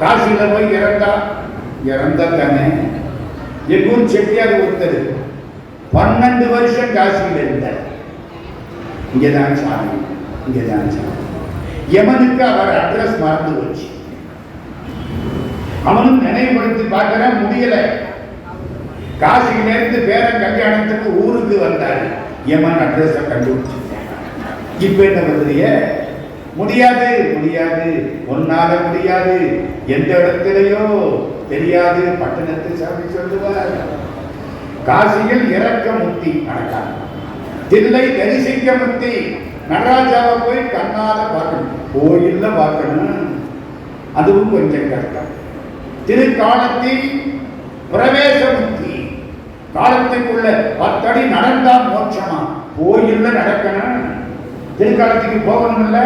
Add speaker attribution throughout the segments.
Speaker 1: காசியில் போய் இறந்தா இறந்தா தானே? எங்கூர் செட்டியார் ஒருத்தர் பன்னெண்டு வருஷம் காசியில் இருந்தார். இங்கதான் சாமி இங்கதான் சாமி. எமனுக்கு அவர் அட்ரஸ் மறந்து போச்சு. அவனும் நினைவுபடுத்தி பார்க்கற முடியல. காசியிலிருந்து பேர கல்யாணத்துக்கு ஊருக்கு வந்தாரு. எமன் அட்ரஸ கண்டுபிடிச்சிட்டேன். இப்ப என்ன பண்றீங்க? முடியாது முடியாது. ஒன்னால முடியாது. எந்த இடத்திலேயோ தெரியாது. பட்டணத்தை சாமி சொல்லுவார். காசியில் இறக்க முக்தி நடக்காது. தில்லை தரிசிக்க முக்தி நடராஜாவை போய் கண்ணால பார்க்கணும். கோயில்ல பார்க்கணும். அதுவும் கொஞ்சம் கஷ்டம். திருக்காலத்தில் பிரவேச முக்தி காலத்துக்குள்ள பத்தடி நடந்தா மோட்சமா. கோயில்ல நடக்கணும். திருக்காலத்துக்கு போகணும்ல.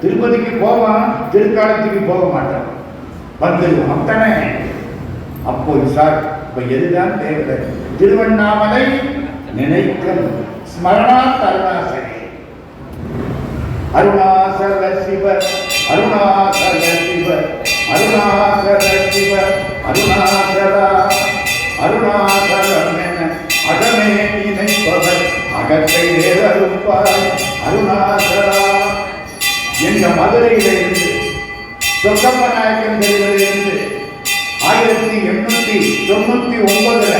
Speaker 1: திருப்பதிக்கு போவான் திருக்காலத்துக்கு போக மாட்டான் வந்துடுவான் தானே அப்போ சார் இப்ப எதுதான் தேவை? திருவண்ணாமலை நினைக்கும் ஸ்மரணா கருணாசனே அருணாசல சிவ அருணாசல சிவ அருணாசல சிவ அருணாசலா அருணாசலம் என அகமே நினைப்பவர். அகத்தை வேறறுப்பார் அருணாசலா எங்க மதுரையிலிருந்து சொக்கப்ப நாயக்கன் தெருவிலிருந்து ஆயிரத்தி எண்ணூத்தி தொண்ணூத்தி ஒன்பதுல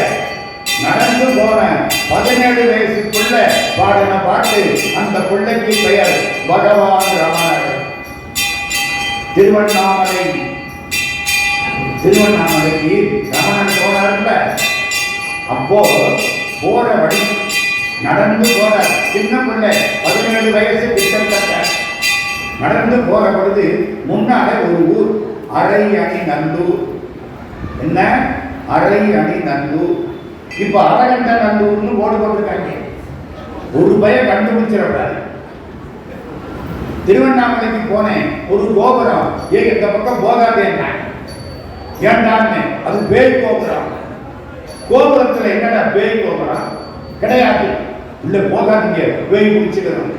Speaker 1: நடந்து போனேன் பதினேழு வயசுக்குள்ள பாடின பாட்டு அந்த பிள்ளைக்கு பெயர் பகவான் ரமணர் திருவண்ணாமலை. திருவண்ணாமலைக்கு ரமணன் போனார்ல அப்போ போற வழி நடந்து போற சின்ன பிள்ளை பதினேழு வயசு கிட்டத்தட்ட நடந்து போற பொழுது முன்னால ஒரு ஊர் அரை அணி நந்தூர். என்ன? அரை அணி நந்தூர். இப்ப அரகண்ட நந்தூர்னு போர்டு போட்டிருக்காங்க. ஒரு பய கண்டுபிடிச்சிடக்கூடாது. திருவண்ணாமலைக்கு போனேன். ஒரு கோபுரம். ஏ இந்த பக்கம் போகாதே ஏண்டான்னு. அது பேய் கோபுரம். கோபுரத்துல என்னடா பேய் கோபுரம்? கிடையாது. உள்ள போகாதீங்க. பேய் முடிச்சுக்கிறோம்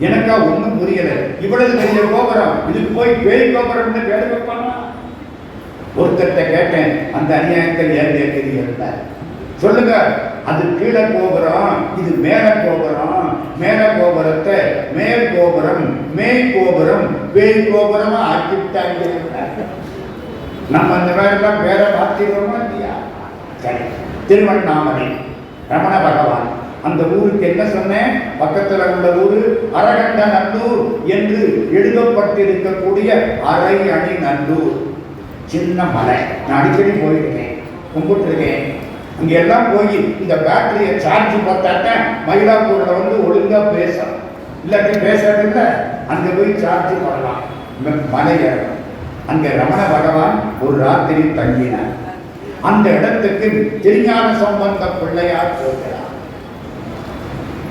Speaker 1: எனக்கா ஒண்ணும் புரியல. இவ்வளவு பெரிய கோபுரம். இதுக்கு போய் பேய் கோபுரம்னு பேர் வைப்பானா? ஒருத்தர்கிட்ட கேட்டேன். அந்த அநியாயத்தில் ஏன் கேட்கிறீர்கள் சொல்லுங்க. அது கீழே கோபுரம் இது மேல கோபுரம் மேல கோபுரத்தை மேல் கோபுரம் மேல் கோபுரம் பேய் கோபுரமா ஆக்கிவிட்டாங்க நம்ம அந்த வேலைலாம் வேற பார்த்துக்கிறோமா இல்லையா? சரி. திருவண்ணாமலை ரமண பகவான். அந்த ஊருக்கு என்ன சொன்னேன்? பக்கத்தில் உள்ள ஊர் அரகண்ட நல்லூர் என்று எழுதப்பட்டிருக்கக்கூடிய அரை அணி நல்லூர். சின்ன மலை. நான் அடிக்கடி போயிருக்கேன் கும்பிட்டுருக்கேன். இங்கே எல்லாம் போய் இந்த பேட்டரியை சார்ஜ் பார்த்தாட்ட மயிலாப்பூரில் வந்து ஒழுங்காக பேசலாம். இல்லாட்டி பேசுறது இல்ல. அங்கே போய் சார்ஜ் பண்ணலாம். இந்த அங்கே ரமண பகவான் ஒரு ராத்திரி தங்கினார். அந்த இடத்துக்கு திருஞான சம்பந்த பிள்ளையார் போகிறார்.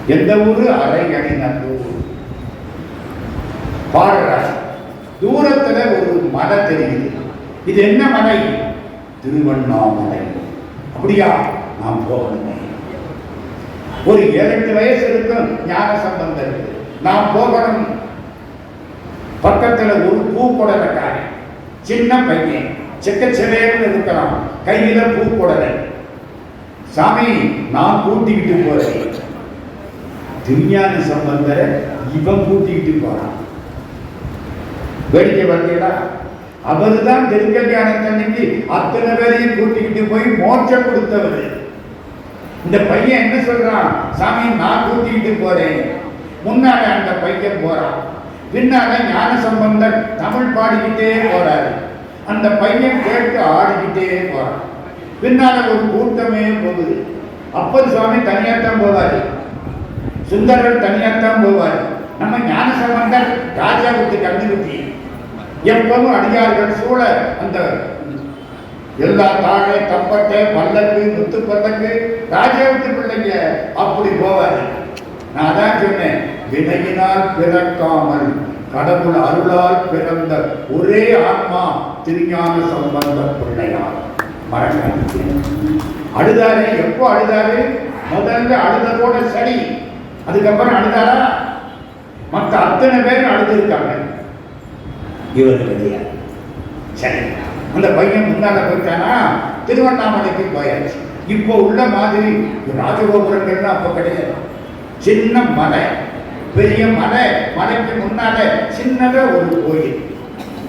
Speaker 1: எந்த ஊரு? அரை அணி நல்லூர் பாடுறார் தூரத்துல ஒரு மலை தெரியுது. இது என்ன மலை? திருவண்ணாமலை. அப்படியா? நாம் போகணுமே. ஒரு இரண்டு வயசு இருக்கும் ஞான சம்பந்தம் இருக்கு. நாம் போகணும். பக்கத்துல ஒரு பூ குடலைக்காரன் சின்ன பையன் செக்கச்செவேன்னு இருக்கிறான். கையில பூ குடலை சாமி நான் கூட்டிக்கிட்டு போறேன். திருஞான சம்பந்தரை இவன் கூட்டிக்கிட்டு போறான். வேடிக்கை பார்த்தீங்களா அவர் தான் திருக்கல்யாணத்தன்னைக்கு அத்தனை பேரையும் கூட்டிக்கிட்டு போய் மோட்சம் கொடுத்தவர். இந்த பையன் என்ன சொல்றான்? சாமி நான் கூட்டிக்கிட்டு போறேன். முன்னால அந்த பையன் போறான். பின்னால ஞான சம்பந்தர் தமிழ் பாடிக்கிட்டே போறாரு. அந்த பையன் கேட்டு ஆடிக்கிட்டே போறான். பின்னால ஒரு கூட்டமே போகுது. அப்பர் சுவாமி தனியாத்தான் போவாரு. சுந்தரர் தனியாத்தான் போவார். நம்ம ஞான சம்பந்தர் ராஜாவுக்கு கண்டுபிடி எப்பவும் அடியார்கள் சூழ அந்த எல்லா தாழை தப்பட்டை பல்லக்கு முத்து பல்லக்கு ராஜாவுக்கு பிள்ளைங்க அப்படி போவாரு நான் தான் சொன்னேன் வினையினால் பிறக்காமல் கடவுள் அருளால் பிறந்த ஒரே ஆத்மா திருஞான சம்பந்த பிள்ளையார். மறக்காதீங்க. அழுதாரு எப்போ அழுதாரு? முதல்ல அழுததோட சரி. அதுக்கப்புறம் அழுதாரா மற்ற அத்தனை பேர் அழுதுருக்காங்க இவர் கிடையாது சரி. அந்த பையன் முன்னால போயிட்டானா? திருவண்ணாமலைக்கு போயாச்சு. இப்போ உள்ள மாதிரி ராஜகோபுரங்கள்லாம் அப்போ கிடையாது. சின்ன மலை பெரிய மலை மலைக்கு முன்னால சின்னதா ஒரு கோயில்.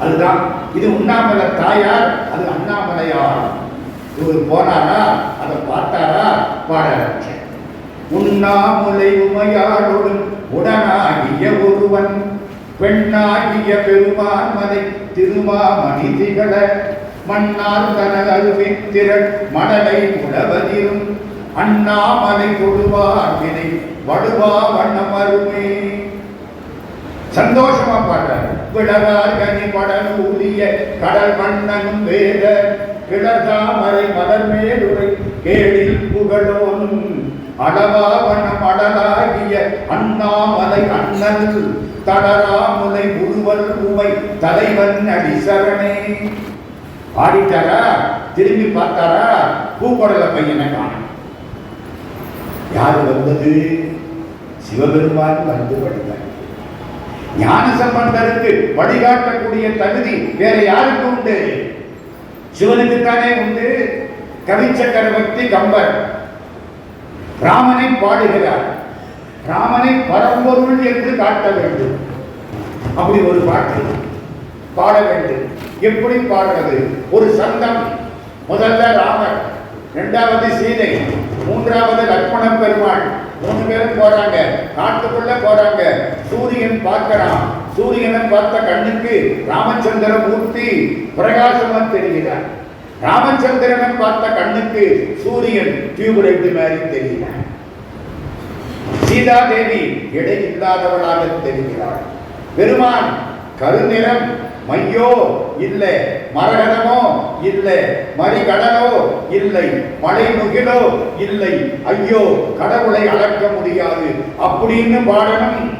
Speaker 1: அதுதான். இது உண்ணாமலை தாயார் அது அண்ணாமலையார். இவர் போனாரா? அதை பார்த்தாரா? பாட ஆரம்பிச்சார் உண்ணாமுலை உமையாளுடன் உடனாகிய ஒருவன் பெண்ணாகிய பெருமான்மனை திருமாமணி திகழ மன்னார் தன அருவின் திரள் மடலை உழவதிரும். அண்ணாமலை கொடுவார்கினை வடுவா வண்ணம் அருமே. சந்தோஷமா பாடுறார். விடவார் கனி படல் ஊதிய கடல் மன்னனும் வேத கிளர்தாமரை மலர் மேலுரை கேடில் புகழோனும். அளவா வண்ணம் அடலாகிய அண்ணாமலை அண்ணல் தடராமுலை முழுவல் உமை தலைவன் அடிசரணே. பாடிட்டாரா திரும்பி பார்த்தாரா? பூக்கொடல பையனை காணும். யாரு வந்தது? சிவபெருமான் வந்து படித்தார் ஞான சம்பந்தருக்கு வழிகாட்டக்கூடிய தகுதி வேற யாருக்கு உண்டு? சிவனுக்குத்தானே உண்டு? கவிச்சக்கரவர்த்தி கம்பர். ராமனை பாடுகிறார். ராமனை பரம்பொருள் என்று காட்ட வேண்டும். அப்படி ஒரு பாட்டு பாட வேண்டும். எப்படி பாடுறது? ஒரு சங்கம். முதல்ல ராமர் இரண்டாவது சீதை மூன்றாவது லக்ஷ்மண பெருமாள். மூணு பேரும் போறாங்க. காட்டுக்குள்ள போறாங்க. சூரியன் பார்க்கிறான். சூரியனை பார்த்த கண்ணுக்கு ராமச்சந்திர மூர்த்தி பிரகாசமா தெரிகிறார். ராமச்சந்திரனை பார்த்த கண்ணுக்கு சூரியன் டியூப்லைட் மாதிரி தெரியல. சீதா தேவி எடை இல்லாதவளாக தெரிகிறாள். பெருமான் கருநிறம் மையோ இல்லை மரகதமோ இல்லை மறிகடலோ இல்லை மலை முகிலோ இல்லை ஐயோ கடவுளை அளக்க முடியாது அப்படின்னு பாடணும்.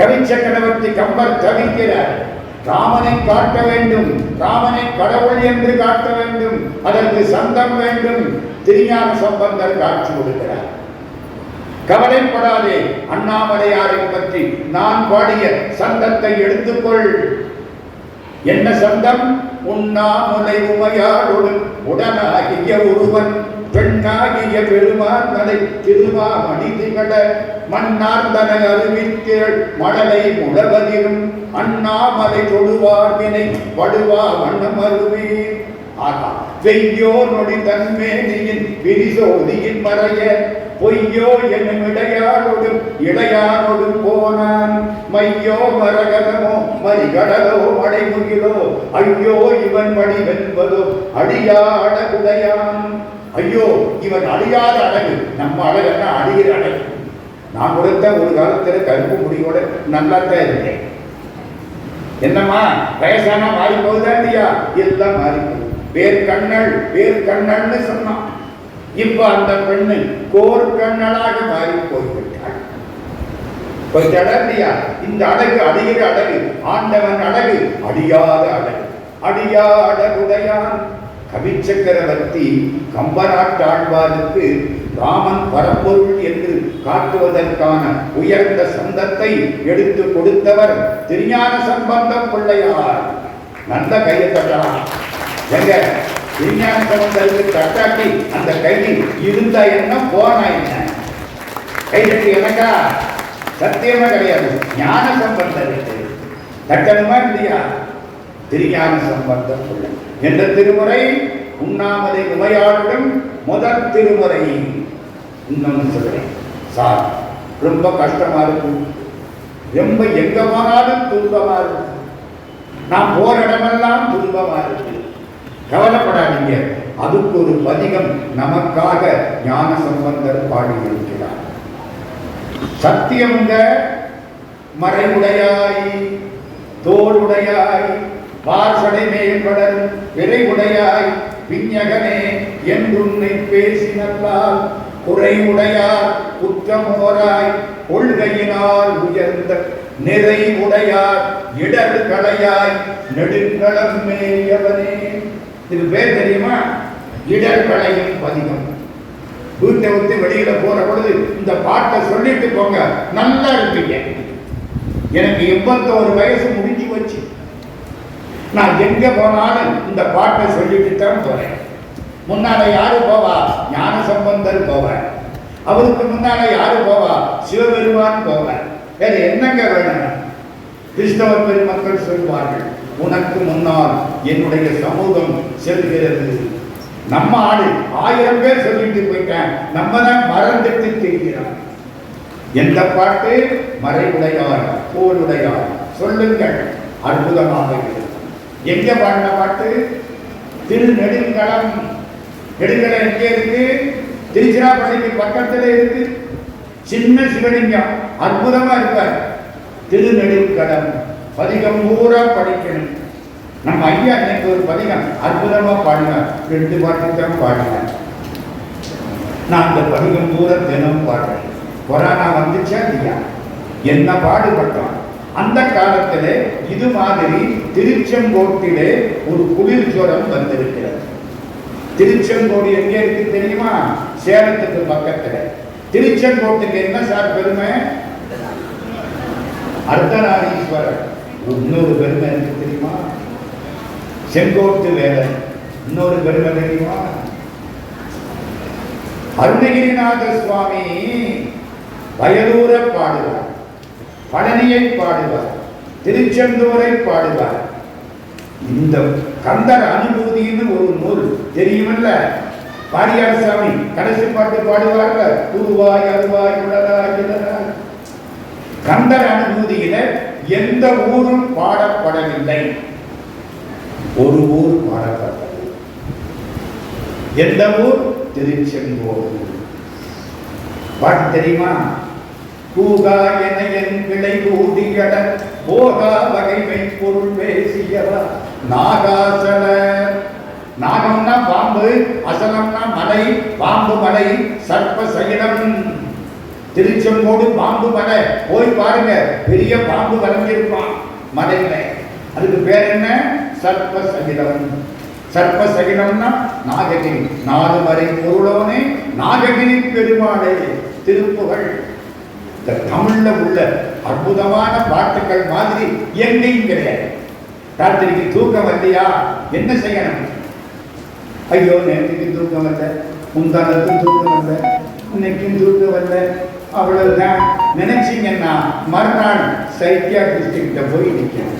Speaker 1: கவிச்சக்கரவர்த்தி கம்பர் தவிக்கிறார். ராமனை காட்ட வேண்டும். ராமனை கடவுள் என்று காட்ட வேண்டும். அதற்கு சந்தம் வேண்டும். திருஞான சம்பந்தர் காட்சி கொடுக்கிறார். கவலைப்படாதே அண்ணாமலையாரை பற்றி நான் பாடிய சந்தத்தை எடுத்துக்கொள். என்ன சந்தம் உண்ணாமுலை உமையாளோடு உடனாகிய ஒருவன் பெண்ணாகிய பெருமான் மலை திருமா திகழ மன்னார்ந்தனை அறிவித்தேள். மடலை முழவதிலும் அண்ணாமலை தொழுவார் வினை வடுவா வண்ணம் அருவீர். ஆகா வெய்யோ நொடி தன்மேனியின் விரிசோதியின் மறைய பொய்யோ என்னும் இடையாரோடும் இடையாரோடும் போனான். மையோ மரகதமோ மறிகடலோ மடைமுகிலோ ஐயோ இவன் வடிவென்பதோ அடியாட குடையான் ஐயோ இவன் அழியாத அழகு. நம்ம அழகன்னா அழிகிற அழகு. நான் கொடுத்த ஒரு காலத்துல கருப்பு முடியோட நல்லா தான் இருந்தேன். என்னம்மா வயசானா மாறி போகுதா இல்லையா எல்லாம் மாறி போகுது வேர் கண்ணல் வேர் கண்ணல்னு சொன்னான். இப்ப அந்த பெண்ணு கோர் கண்ணலாக மாறி போய்விட்டாள் போயிட்டாளா இல்லையா இந்த அழகு அடிகிற அழகு. ஆண்டவன் அழகு அடியாத அழகு. அடியாத உடையான் கவிச்சக்கரவர்த்தி கம்பநாட்டாழ்வாருக்கு ராமன் பரம்பொருள் என்று காட்டுவதற்கான உயர்ந்த சந்தத்தை எடுத்து கொடுத்தவர் திருஞான சம்பந்தம் பிள்ளையார். நல்ல கையை தட்டலாம். எங்க? திருஞான சம்பந்தருக்கு தட்டாட்டி அந்த கை இருந்த என்ன போனா என்ன? கை தட்டி எனக்கா? சத்தியமா கிடையாது. ஞான சம்பந்தருக்கு தட்டணுமா இல்லையா? திருஞான சம்பந்தம் பிள்ளை. என்ற திருமுறை உண்ணாமலை உமையாளுடன் முதல் திருமுறை இன்னொன்னு சொல்றேன் சார் ரொம்ப கஷ்டமா இருக்கும் ரொம்ப எங்க போனாலும் துன்பமா இருக்கு. நான் போற இடமெல்லாம் துன்பமா இருக்கு. கவலைப்படாதீங்க. அதுக்கு ஒரு பதிகம் நமக்காக ஞான சம்பந்தர் பாடியிருக்கிறார். சத்தியமுங்க மறைவுடையாய் தோளுடையாய் வாசடை மேம்படல் விரைவுடையாய் விஞ்ஞகனே என்றுன்னை பேசினல்லால் குறைவுடையார் குற்றமோராய் கொள்கையினால் உயர்ந்த நிறைவுடையார் இடர் களையாய் நெடுங்களம் மேயவனே இது பேர் தெரியுமா? இடர் களையும் பதிகம். வீட்டை விட்டு வெளியில போற பொழுது இந்த பாட்டை சொல்லிட்டு போங்க. நல்லா இருப்பீங்க. எனக்கு எண்பத்தோரு வயசு நான் எங்க போனாலும் இந்த பாட்டை சொல்லிட்டு தான் போறேன். முன்னால யாரு போவா? ஞான சம்பந்தர் போவார். அவருக்கு முன்னால யாரு போவா? சிவபெருமான் போவார். வேற என்னங்க வேணும்? கிறிஸ்தவ பெருமக்கள் சொல்வார்கள் உனக்கு முன்னால் என்னுடைய சமூகம் செல்கிறது. நம்ம ஆளு ஆயிரம் பேர் சொல்லிட்டு போயிட்டேன். நம்ம தான் மறந்துட்டு தெரிகிறோம் எந்த பாட்டு? மறைவுடையார் போருடையார். சொல்லுங்கள் அற்புதமாக இருக்கிறது எங்க பாடின பாட்டு? திரு நெடுங்கலம். நெடுங்கலம் எங்கே இருக்கு? திருச்சிராப்பள்ளிக்கு பக்கத்துல இருக்கு. சின்ன சிவலிங்கம் அற்புதமா இருப்பார். திருநெடுங்கடம் பதிகம் பூரா படிக்கணும். நம்ம ஐயா எனக்கு ஒரு பதிகம் அற்புதமா பாடினார். ரெண்டு பாட்டு தான் பாடினார் நான் அந்த பதிகம் பூரா தினம் பாடுறேன். கொரோனா வந்துச்சா இல்லையா? என்ன பாடுபட்டோம்? அந்த காலத்திலே இது மாதிரி திருச்செங்கோட்டிலே ஒரு குளிர் ஜுரம் வந்திருக்கிறது. திருச்செங்கோடு எங்கே இருக்கு தெரியுமா? சேலத்துக்கு பக்கத்துல. திருச்செங்கோட்டுக்கு என்ன சார் பெருமை? அர்த்தநாரீஸ்வரர். இன்னொரு பெருமை இருக்கு தெரியுமா? செங்கோட்டு வேலன். இன்னொரு பெருமை தெரியுமா? அருணகிரிநாத சுவாமி வயலூர பாடுவார். பழனியை பாடுவார் திருச்செந்தூரை பாடுவார். இந்த கந்தர் அனுபூதின்னு ஒரு நூல் தெரியுமல்ல? பாரியார் சாமி கடைசி பாட்டு பாடுவார்ல உருவாய் அருவாய் உடலாய் இடலாய். கந்தர் அனுபூதியில எந்த ஊரும் பாடப்படவில்லை. ஒரு ஊர் பாடப்பட்டது. எந்த ஊர்? திருச்செங்கோடு பாட்டு தெரியுமா? கூகா என என் கிளை ஊதியட போகா வகைமை பொருள் பேசியவா? நாகாசல நாகம்னா பாம்பு அசலம்னா மலை பாம்பு மலை சர்ப்ப சகிலம் திருச்செங்கோடு பாம்பு மலை. போய் பாருங்க பெரிய பாம்பு வரைஞ்சிருப்பான் மலையில அதுக்கு பேர் என்ன? சர்ப்ப சகிலம் சர்ப்ப சகிலம்னா நாககிரி. நாலு மறை பொருளவனே நாககிரி பெருமாளே திருப்புகழ். இந்த தமிழ்ல உள்ள அற்புதமான பாட்டுகள் மாதிரி எங்கேயும் கிடையாது ராத்திரிக்கு தூக்கம் வரலையா? என்ன செய்யணும்? ஐயோ நேற்றுக்கு தூக்கம் வரல. முந்தானத்தும் தூக்கம் வரல. இன்னைக்கும் தூக்கம் வரல. அவ்வளவுதான். நினைச்சீங்கன்னா மறுநாள் சைக்கியாட்ரிஸ்ட் கிட்ட போய் நிற்கணும்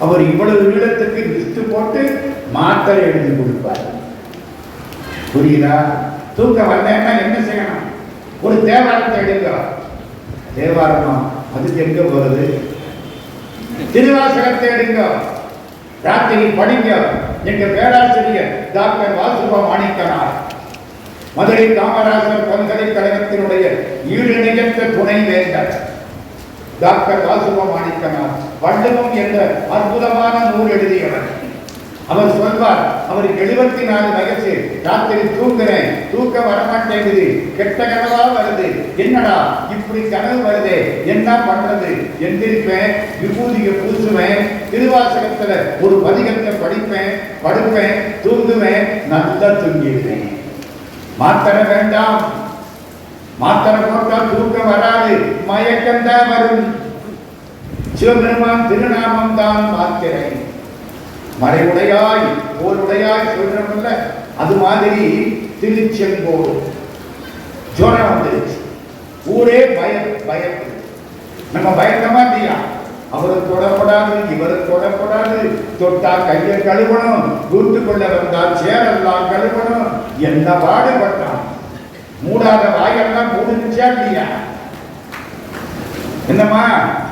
Speaker 1: அவர் இவ்வளவு நீளத்துக்கு லிஸ்ட் போட்டு மாத்திரை எழுதி கொடுப்பார். புரியுதா? தூக்கம் வரலன்னா என்ன செய்யணும்? ஒரு தேவாரத்தை எடுங்க தேவாரமா அதுக்கு எங்க போறது? திருவாசகத்தை எடுங்க ராத்திரி படிங்க. எங்க பேராசிரியர் டாக்டர் வாசுபா மாணிக்கனார் மதுரை காமராஜர் பல்கலைக்கழகத்தினுடைய ஈடு துணை வேந்தர் டாக்டர் வாசுபா மாணிக்கனார் வண்டமும் என்ற அற்புதமான நூல் எழுதியவர். அவர் சொல்வார் அவருக்கு எழுபத்தி நாலு வயசு ராத்திரி தூங்குறேன் தூக்கம் வரமாட்டேங்குது கெட்ட கனவா வருது. என்னடா இப்படி கனவு வருதே என்ன பண்றது? எந்திரிப்பேன் விபூதியை பூசுவேன் திருவாசகத்துல ஒரு பதிகத்தை படிப்பேன் படுப்பேன் தூங்குவேன் நல்லா தூங்கிடுவேன். மாத்திரை வேண்டாம். மாத்திரை போட்டா தூக்கம் வராது மயக்கம் தான் வரும். சிவபெருமான் திருநாமம் தான் மாத்திரை. மறைவுடையாய் போருடையாய் சொல்றோம்ல அது மாதிரி திருச்செங்கோடு. ஜோரம் வந்துருச்சு. ஊரே பயம் பயம். நம்ம பயந்தமா இல்லையா? அவரை தொடப்படாது இவரை தொடப்படாது. தொட்டா கையை கழுவணும். வீட்டுக்குள்ள வந்தால் சேரெல்லாம் கழுவணும். என்ன பாடுபட்டான்? மூடாத வாயெல்லாம் மூடுச்சா இல்லையா? என்னம்மா?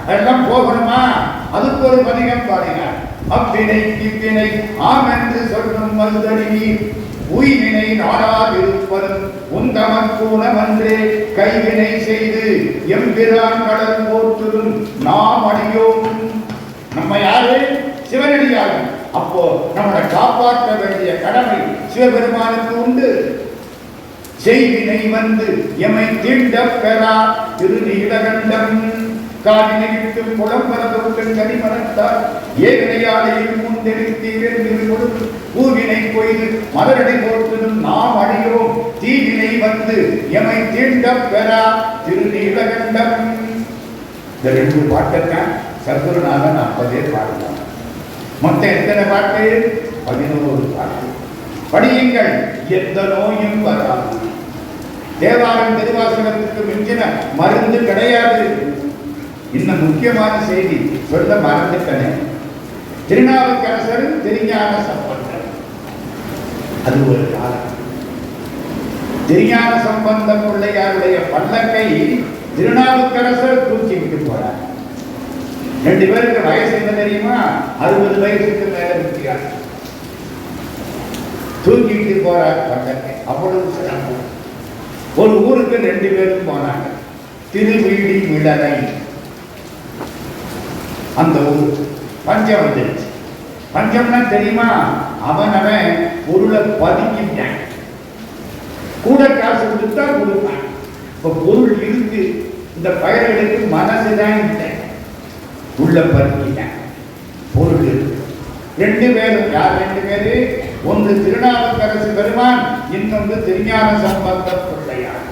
Speaker 1: எல்லாம் போகணுமா? அதுக்கு ஒரு பதிகம் பாடினார். அப்பினை இப்பினை ஆம் என்று சொல்லும் மருதடி உயிரினை நாடாதிருப்பதும் உந்தமன் கூணமன்றே கைவினை செய்து எம்பிரான் கடல் போற்றுதும் நாம் அடியோம். நம்ம யாரு? சிவனடியார்கள் அப்போ நம்மளை காப்பாற்ற வேண்டிய கடமை சிவபெருமானுக்கு உண்டு. செய்வினை வந்து எமை தீண்ட பெறா. திருநீலகண்டம் காவினை விட்டு புலம்பரதவுடன் கனிமரத்தார் ஏகனையாலையில் முந்தெடுத்தீர் கொடுத்து பூவினை கொய்து மலரடை போற்றதும் நாம் அடையோம் தீவினை வந்து எமை தீண்ட பெறா திருநீலகண்டம். இந்த ரெண்டு பாட்டத்தான் சர்க்குருநாதன் அப்பதே பாடுவார் மொத்தம் எத்தனை பாட்டு? பதினோரு பாட்டு. படியுங்கள் எந்த நோயும் வராது. தேவாரம் திருவாசகத்துக்கு மிஞ்சின மருந்து கிடையாது. இன்னும் முக்கியமான செய்தி சொல்ல மறந்துட்டனே. திருநாவுக்கரசர் திருஞான சம்பந்தர் அது ஒரு காலம். திருஞான சம்பந்த பிள்ளையாருடைய பல்லக்கை திருநாவுக்கரசர் தூக்கிவிட்டு போறார். ரெண்டு பேருக்கு வயசு என்ன தெரியுமா? அறுபது வயசுக்கு மேல வித்தியாசம். தூக்கிட்டு போறார் பல்லக்கை. அவ்வளவு சிறப்பு ஒரு ஊருக்கு ரெண்டு பேரும் போனாங்க. திருவீடி விடலை அந்த ஊர். பஞ்சம் வந்துருச்சு பஞ்சம்னா தெரியுமா? அவன் அவன் பொருளை பதுக்கிட்டான். கூட காசு கொடுத்தா கொடுப்பான். இப்ப பொருள் இருக்கு இந்த பயல்களுக்கு மனசுதான் இல்லை. உள்ள பதுக்கிட்டான். பொருள் இருக்கு. ரெண்டு பேரும் யார் ரெண்டு பேரு? ஒன்று திருநாவுக்கரசு பெருமான் இன்னொன்று திருஞான சம்பந்த பிள்ளையார்.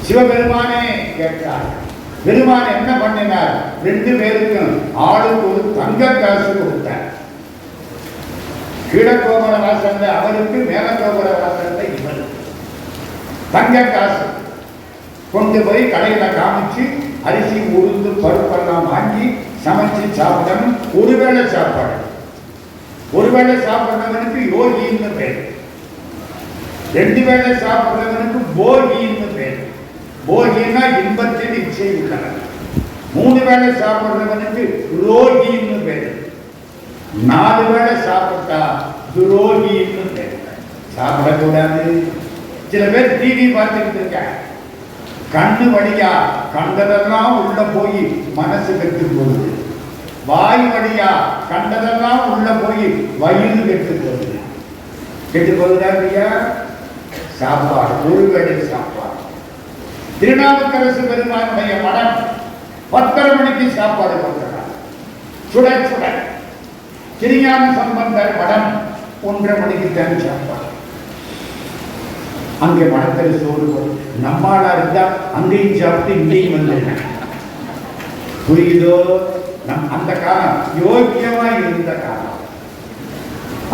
Speaker 1: சிவபெருமானே கேட்டார். பெருமான் என்ன பண்ணினார்? ரெண்டு பேருக்கும் ஆளுக்கு ஒரு தங்க காசு கொடுத்தார். கீழக்கோபுர வாசல்ல அவருக்கு மேலக்கோபுர வாசல்ல இவர் தங்க காசு. கொண்டு போய் கடையில காமிச்சு அரிசி உளுந்து பருப்பெல்லாம் வாங்கி சமைச்சு சாப்பிடணும் ஒருவேளை சாப்பாடு. ஒருவேளை சாப்பிட்றவனுக்கு யோகின்னு பேர். ரெண்டு வேளை சாப்பிட்றவனுக்கு போகின்னு போகினா போகின்னா இன்பத்தில் இச்சை மூணு வேளை சாப்பிட்றவனுக்கு துரோகின்னு பேர். நாலு வேளை சாப்பிட்டா துரோகின்னு பேர். சாப்பிடக்கூடாது. சில பேர் டிவி பார்த்துக்கிட்டு இருக்காங்க. கண்ணு வழியா கண்டதெல்லாம் உள்ள போய் மனசு கெட்டு போகுது. வாய் வழியா கண்டதெல்லாம் உள்ள போய் வயிறு கெட்டு போகுது. கெட்டு போகுதா இல்லையா? சாப்பாடு ஒரு வேளை சாப்பாடு. திருநாவுக்கரசு பெருமானுடைய மடம் பத்தரை மணிக்கு சாப்பாடு கொடுக்கிறார். சுட சுட. திருஞான சம்பந்தர் மடம் ஒன்றரை மணிக்கு தான் சாப்பாடு. அங்கே மடத்தில் சோறு நம்மளா நம்மாளா இருந்தா அங்கேயும் சாப்பிட்டு இங்கேயும் வந்துடுறேன் புரியுதோ? நம் அந்த காலம் யோக்கியமா இருந்த காலம்.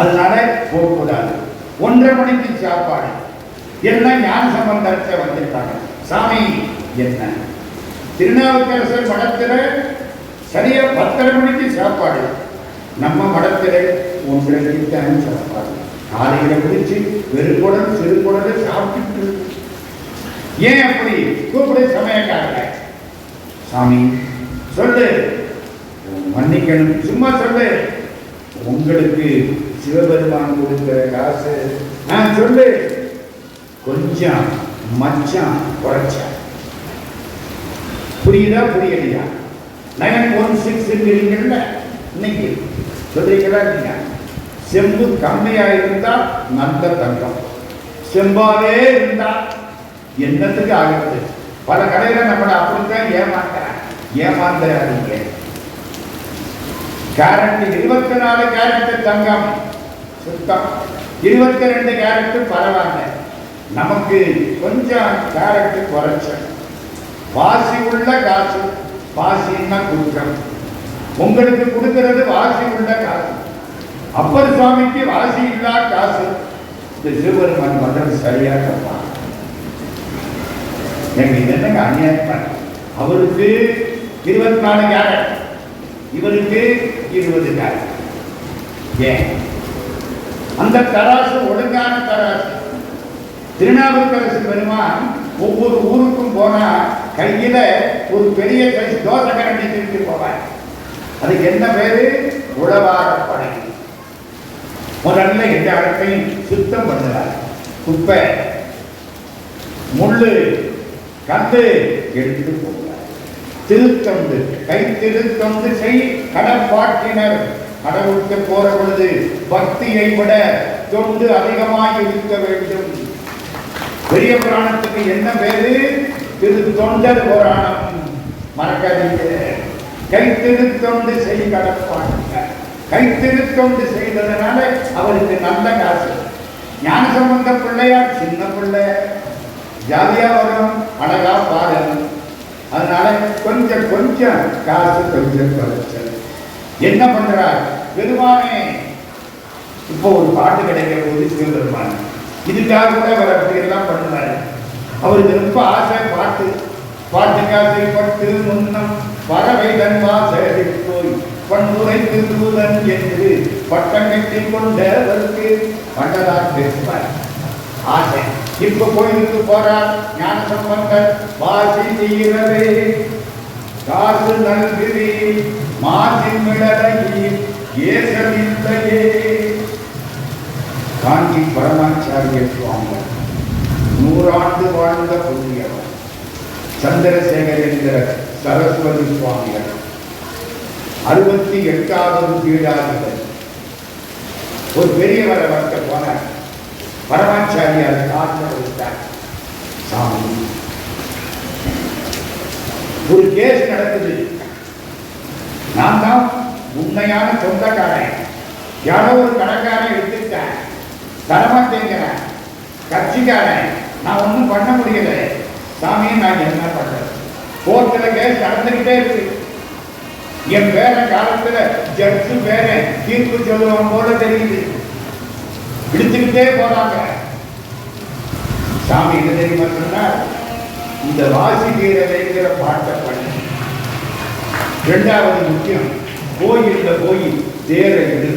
Speaker 1: அதனால போகக்கூடாது. ஒன்றரை மணிக்கு சாப்பாடு. எல்லாம் ஞான சம்பந்தத்தை வந்திருக்காங்க. சாமி என்ன? திருநாவுக்கரசர் மடத்தில் சரியா பத்தரை மணிக்கு சாப்பாடு. நம்ம மடத்தில் ஒன்றரைக்கு தான் சாப்பாடு. காலையில் குடிச்சு வெறுக்குடல் சிறுகுடலை சாப்பிட்டு ஏன் அப்படி? கூப்பிடு சமயக்காரங்க சாமி சொல்லு. மன்னிக்கணும். சும்மா சொல்லு. உங்களுக்கு சிவபெருமான் கொடுக்கிற காசு. நான் சொல்லு. கொஞ்சம் மச்சான் குறைச்சா. புரியுதா புரியலையா? நயன் ஒன் சிக்ஸ்ங்கிறீங்கல்ல இன்னைக்கு. சொல்றீங்களா இல்லையா? செம்பு கம்மியா இருந்தா நல்ல தங்கம். செம்பாவே இருந்தா என்னத்துக்கு ஆகிறது? பல கடையில நம்மளை அப்படித்தான் ஏமாத்துறாங்க. ஏமாந்துறாதீங்க. கேரட் இருபத்தி நாலு கேரட்டு தங்கம். சுத்தம். இருபத்தி ரெண்டு கேரட்டு பரவாயில்ல. நமக்கு கொஞ்சம் கேரக்டர் குறைச்ச வாசி உள்ள காசு வாசின்னா குற்றம். உங்களுக்கு கொடுக்கிறது வாசி உள்ள காசு. அப்பர் சுவாமிக்கு வாசி இல்லா காசு. இந்த சிவபெருமான் மன்றம் சரியா தப்பா எங்க இது என்னங்க அநியாயமா? அவருக்கு இருபத்தி நாலு கேரட். இவருக்கு இருபது கேரட். ஏன்? அந்த தராசு ஒழுங்கான தராசு. திருநாவுக்கரசு பெருமான் ஒவ்வொரு ஊருக்கும் போனா கையில ஒரு பெரிய கை தோசை கரண்டி தூக்கி போவார். அதுக்கு என்ன பேரு? உழவாரப்படை முதல்ல எந்த இடத்தையும் சுத்தம் பண்ணுறார் குப்பை முள்ளு கந்து எடுத்து போகிறார் திருத்தொண்டு கை திருத்தொண்டு செய் கடற்பாட்டினர் கடவுளுக்கு போற பொழுது பக்தியை விட தொண்டு அதிகமாக இருக்க வேண்டும். பெரிய புராணத்துக்கு என்ன பேரு? திரு தொண்டர் புராணம் மறக்காதீங்க. கை திருத்தொண்டு செய் கடப்பாட்டினர் கை திருத்தொண்டு செய்ததனால அவருக்கு நல்ல காசு. ஞான சம்பந்த பிள்ளையார் சின்ன பிள்ளை. ஜாலியா வரும். அழகா பாடணும் அதனால கொஞ்சம் கொஞ்சம் காசு கொஞ்சம் குறைச்சல் என்ன பண்றார்? பெருமானே இப்போ ஒரு பாட்டு கிடைக்கிற போது சிவபெருமான். இதுக்காக கூட அவர் அப்படியெல்லாம் பண்ணினார் அவருக்கு ரொம்ப ஆசை பாட்டு. பாட்டுக்கு ஆசைப்பட்டு முன்னம் பறவை தன் சேரி போய் பண்புரை திருதூதன் என்று பட்டம் கட்டி கொண்டவருக்கு பண்டதார் பேசுவார் ஆசை. இப்ப கோயிலுக்கு போறார் ஞான சம்பந்தர் வாசி தீரவே காசு நல்கிறி மாசின் மிளகி ஏசமில்லையே. காஞ்சி பரமாச்சாரியர் சுவாமி நூறாண்டு வாழ்ந்த புண்ணியவர் சந்திரசேகர் என்கிற சரஸ்வதி சுவாமிகள். அறுபத்தி எட்டாவது பீடாதிபதி. ஒரு பெரியவரை வளர்க்க போன பரமாச்சாரியார் காட்டில் விட்டார் சாமி ஒரு கேஸ் நடக்குது. நான் தான் உண்மையான சொந்தக்காரன். யாரோ ஒரு கடைக்காரன் எடுத்துக்கிட்டேன். தரமாட்டேங்கிறேன். கட்சிக்காரன் நான் ஒன்றும் பண்ண முடியல. சாமியை நான் என்ன பண்ணுறேன் கோர்ட்டில் கேஸ் நடந்துக்கிட்டே இருக்கு. என் பேர காலத்துல ஜட்ஜு பேர தீர்ப்பு சொல்லுவான் போல தெரியுது. இழுத்துக்கிட்டே போறாங்க. சாமி என்ன தெரியுமா சொன்னார்? இந்த வாசி வைக்கிற பாட்டை பண்ணி இரண்டாவது முக்கியம் கோயில்ல போய் தேரை இடு.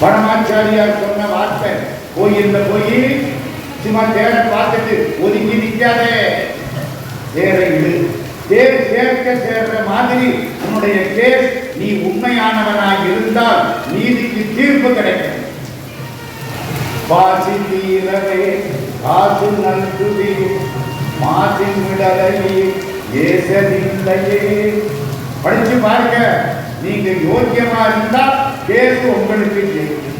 Speaker 1: பரமாச்சாரியார் சொன்ன வார்த்தை கோயில்ல போய் சும்மா தேர பார்த்துட்டு ஒதுங்கி நிற்காதே தேர இடு. தேர் சேர்க்க சேர்ற மாதிரி உன்னுடைய கேஸ் நீ உண்மையானவனாக இருந்தால் நீதிக்கு தீர்ப்பு கிடைக்கும். பாசி தீரவே காசு நல்குதி மாசின் விடலையே ஏசதில்லையே. படிச்சு பாருங்க நீங்க யோக்கியமா இருந்தால் கேஸ் உங்களுக்கு ஜெயிக்கும்.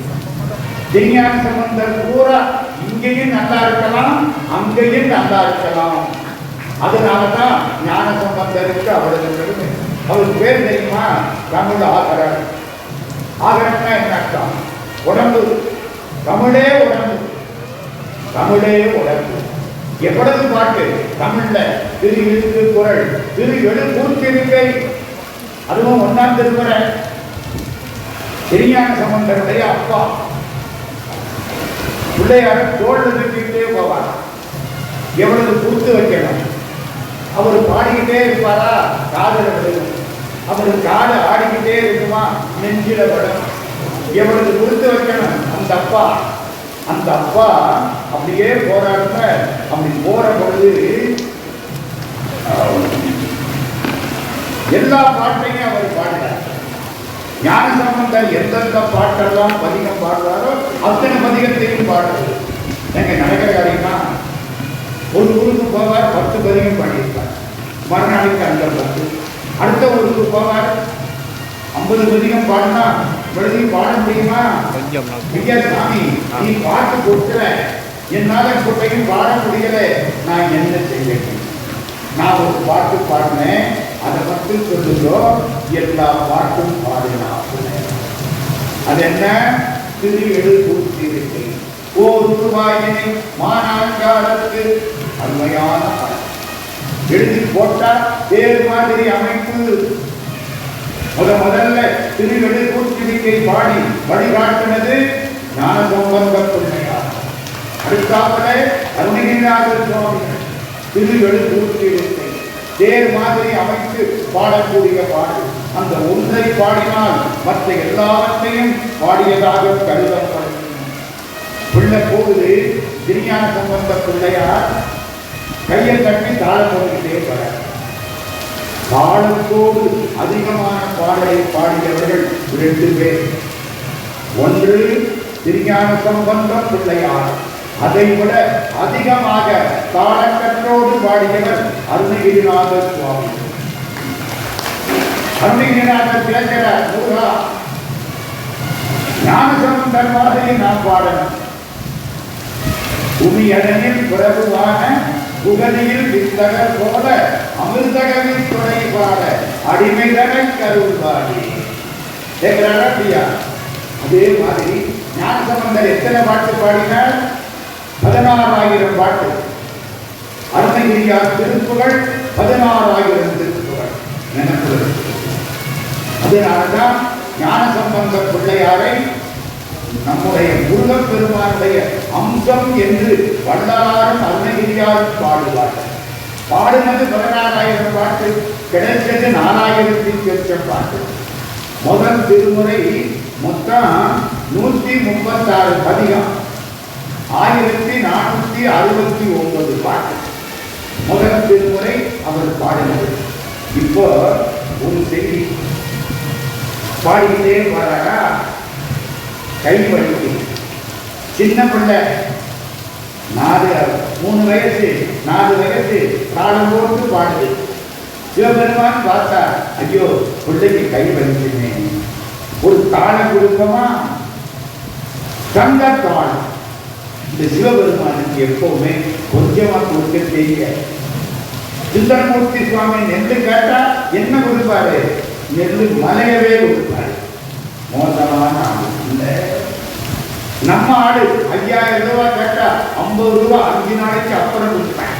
Speaker 1: விஞ்ஞான சம்பந்தர் பூரா இங்கேயும் நல்லா இருக்கலாம் அங்கேயும் நல்லா இருக்கலாம். அதனாலதான் ஞான சம்பந்தருக்கு அவரது பெருமை. அவருக்கு பேர் தெரியுமா? தமிழ் ஆகரன். ஆகரன்னா என்ன அர்த்தம்? உடம்பு. தமிழே உடம்பு. தமிழே உடம்பு. எவ்வளவு பாட்டு? தமிழ்ல. திரு எழுத்து குரல். திரு எழுத்திருக்கை அதுவும் ஒன்றாம் திருமுறை திருஞான சம்பந்தருடைய அப்பா. பிள்ளையார தோல் தூக்கிட்டே போவார் எவ்வளவு கொடுத்து வைக்கணும்? அவர் பாடிக்கிட்டே இருப்பாரா? காதல் விழுகும் அவர் காதை ஆடிக்கிட்டே இருக்குமா? நெஞ்சில படம் எவ்வளவு கொடுத்து வைக்கணும்? அந்த அப்பா. அந்த அப்பா அப்படியே போராடுற அப்படி போற பொழுது எல்லா பாட்டையும் அவர் பாடுறார். ஞான சம்பந்தர் எந்தெந்த பாட்டெல்லாம் பதிகம் பாடுறாரோ அத்தனை பதிகத்தையும் பாடுறது எங்க நடக்கிற காரியமா ஒரு ஊருக்கு போவார் பத்து பதிகம் பாடியிருப்பார். மறுநாளைக்கு அந்த பத்து. அடுத்த ஊருக்கு போவார் ஐம்பது பதிகம் பாடினா விழுதி பாட முடியுமா? ஐயா சாமி நீ பாட்டு கொடுக்குற என்னால குட்டையும் பாட முடியல. நான் என்ன செய்யணும் நான் ஒரு பாட்டு பாடினேன். அதை மட்டும் சொல்லுதோ எல்லா பாட்டும் பாடினா அது என்ன திரு எழுத்தூர்த்தி ஓர் உருவாயினை மாநாங்காலத்து அருமையான பாட்டு எழுதி போட்டா வேறு மாதிரி அமைப்பு. முத முதல்ல திருவெளி கூட்டிருக்கை பாடி வழிகாட்டினது ஞானசம்பந்த பிள்ளையார் அடுத்தாப்புல அருணகிரிநாதர் சுவாமிகள் திருவெளி கூட்டிருக்கை தேர் மாதிரி அமைத்து பாடக்கூடிய பாடல். அந்த ஒன்றை பாடினால் மற்ற எல்லாவற்றையும் பாடியதாக கருதப்படும். பிள்ளை போகுது திருஞான சம்பந்த பிள்ளையார் கையை தட்டி தாழ போட்டுக்கிட்டே வர தாளத்தோடு அதிகமான பாடலை பாடியவர்கள் ரெண்டு பேர். ஒன்று திருஞான சம்பந்தம் பிள்ளையார். அதை விட அதிகமாக தாளக்கற்றோடு பாடியவர் அருணகிரிநாத சுவாமி. அருணகிரிநாதர் பேசுகிறார் முருகா. ஞானசம்பந்தர் மாதிரி நான் பாடணும். புவியடனில் பிரபுவான புகழியில் வித்தகர் போல அமிர்தகவின் துணை பாட அடிமைதன கருள்வாடி கேட்கிறாரா பிரியா அதே மாதிரி ஞானசம்பந்தர் எத்தனை பாட்டு பாடினார்? பதினாறாயிரம் பாட்டு அருணகிரியார் திருப்புகள் பதினாறாயிரம் திருப்புகள் நினைப்பு ஞான சம்பந்த பிள்ளையாரை நம்முடைய முருகப் பெருமானுடைய அம்சம் என்று வள்ளலாரும் அருணகிரியாரும் பாடுவார் பாடுனது பதினாறாயிரம் பாட்டு கிடைச்சது நாலாயிரத்தி லட்சம் பாட்டு. முதல் திருமுறை மொத்தம் நூற்றி முப்பத்தாறு பதிகம். ஆயிரத்தி நானூற்றி அறுபத்தி ஒன்பது பாட்டு. முதல் திருமுறை அவர் பாடினது. இப்போ ஒரு செய்தி. பாடிக்கிட்டே வராரா? கை வலிக்கு. சின்ன பிள்ளை. நாலு மூணு வயசு நாலு வயசு தாளம் போட்டு பாடுது. சிவபெருமான் பார்த்தா ஐயோ பிள்ளைக்கு கை வலிச்சுமே ஒரு தாளம் குடும்பமா தங்க தாளம். இந்த சிவபெருமானுக்கு எப்பவுமே கொஞ்சமா கொடுக்க தெரிய சுந்தரமூர்த்தி சுவாமி நெல்லு கேட்டா என்ன கொடுப்பாரு? நெல்லு மலையவே கொடுப்பாரு. மோசமான ஆடு இல்லை நம்ம ஆடு ஐயாயிரம் ரூபாய் கேட்டா ஐம்பது ரூபாய் அஞ்சு நாளைக்கு அப்புறம் கொடுப்பாங்க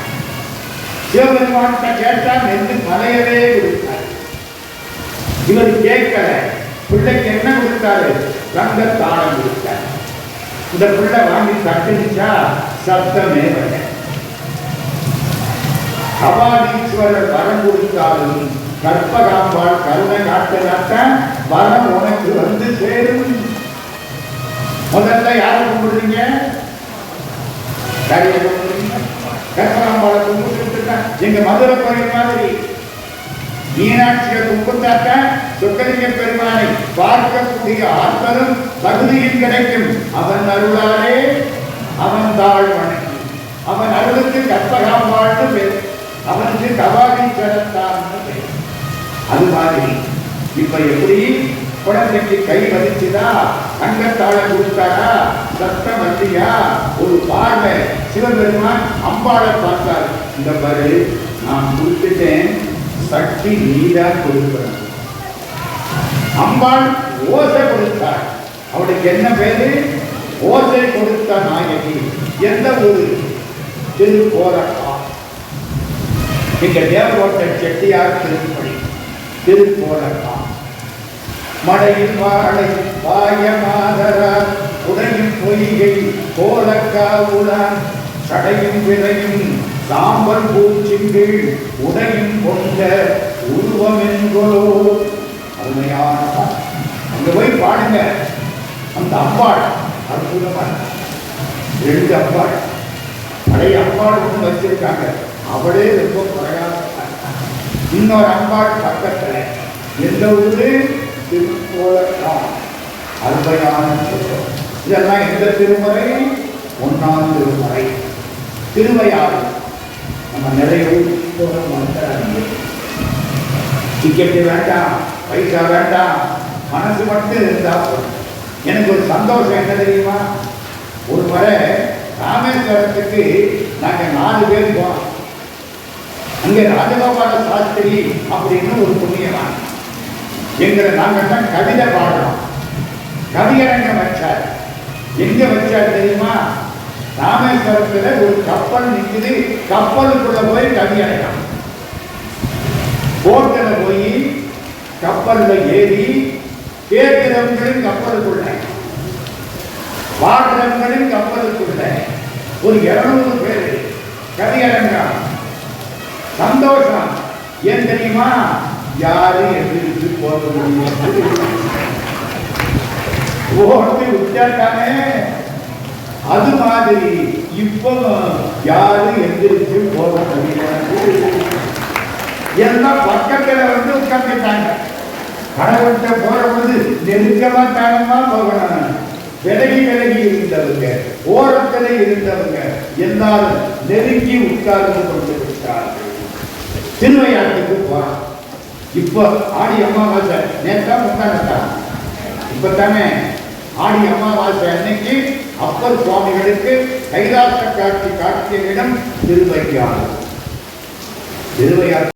Speaker 1: சிவபெருமான்கிட்ட கேட்டா நெல்லு மலையவே கொடுப்பாரு. இவர் கேட்கல. பிள்ளைக்கு என்ன கொடுத்தாரு? ரங்க தாளம் கொடுத்தாரு. இந்த பிள்ளை வாங்கி தட்டுச்சா சத்தமே வரல அபாதீஸ்வரர் வரம் கொடுத்தாலும் கற்பகாம்பாள் கருணை காட்டினாத்தான் வரம் உனக்கு வந்து சேரும். முதல்ல யாரை கும்பிடுறீங்க? கரையை கும்பிடுறீங்க. கற்பகாம்பாளை கும்பிட்டு எங்க மதுரை கோயில் மாதிரி. மீனாட்சியை கும்பிட்டாக்க சொக்கலிங்க பெருமானை பார்க்கக்கூடிய ஆற்றலும் தகுதியும் கிடைக்கும். அவன் அருளாலே அவன் தாழ் வணங்கி அவன் அருளுக்கு கற்பகாம்பாள்னு பேர் அவனுக்கு கபாலீஸ்வரத்தான் பேர் அது மாதிரி இப்ப எப்படி குழந்தைக்கு கை வலிச்சுதா அங்கத்தாழ கொடுத்தாரா சத்தம் வந்தியா ஒரு பார்வை. சிவபெருமான் அம்பாளை பார்த்தார். இந்த பாரு நான் குறிப்பிட்டேன் சக்தி நீதான் கொடுக்கிறார். அம்பாள் ஓசை கொடுத்தார் அவளுக்கு என்ன பேரு? ஓசை கொடுத்த நாயகி. எந்த ஊரு? திருப்போரக்கா இங்க தேவகோட்டை செட்டியார் திருப்படி திருப்போரக்கா மடையில் வாழை வாய மாதரார் உடையும் பொய்கை கோலக்கா உடான் சடையும் விரையும் சாம்பல் பூச்சிங்கள் உடையும் கொண்ட உருவமென்கொலோ. அருமையான பாட்டு அங்க போய் பாடுங்க. அந்த அம்பாள் அற்புதமான ரெண்டு அம்பாள் பழைய அம்பாள் ஒன்று வச்சிருக்காங்க. அவளே ரொம்ப பிரகாசம் இன்னொரு அம்பாள் பக்கத்தில் எந்த ஊரு? திருக்கோளம் அருமையான சொல்லும் இதெல்லாம் எந்த திருமுறை? ஒன்றாம் திருமுறை. திருவையாறு. நம்ம நிறைய போக போகிறோம் டிக்கெட்டு வேண்டாம் பைசா வேண்டாம் மனசு மட்டும் இருந்தால் போதும். எனக்கு ஒரு சந்தோஷம் என்ன தெரியுமா? ஒரு முறை ராமேஸ்வரத்துக்கு நாங்கள் நாலு பேர் போனோம். அங்கே ராஜகோபால சாஸ்திரி அப்படின்னு ஒரு புண்ணியவான். எங்களை நாங்கள் தான் கவிதை பாடுறோம். கவியரங்கம் வச்சார். எங்கே வச்சார் தெரியுமா? ராமேஸ்வரத்தில் ஒரு கப்பல் நிக்குது. கப்பலுக்குள்ள போய் கவியரங்கம் போட்டில் போய் கப்பல்ல ஏறி கேட்கிறவங்களும் கப்பலுக்குள்ள பாடுறவங்களும் கப்பலுக்குள்ள ஒரு இருநூறு பேர். கவியரங்கம் சந்தோஷம். ஏன் தெரியுமா? யாரு எதிர்த்து போக முடியும்? ஓட்டு விட்டாட்டானே அது மாதிரி இப்போ யாரும் எந்திரிச்சு போக முடியல எல்லாம் பக்கத்துல வந்து உட்காந்துட்டாங்க கடவுள்கிட்ட போறது நெருக்கமா தானமா போகணும். விலகி விலகி இருந்தவங்க ஓரத்தில் இருந்தவங்க எல்லாரும் நெருங்கி உட்கார்ந்து கொண்டு விட்டார்கள். திருவையாற்றுக்கு போறான். இப்போ ஆடி அமாவாசை நேற்றா முந்தானத்தா இப்போ தானே ஆடி அமாவாசை அன்னைக்கு அப்பர் சுவாமிகளுக்கு கைலாச காட்சி காட்டிய இடம் திருவையாறு. திருவையாறு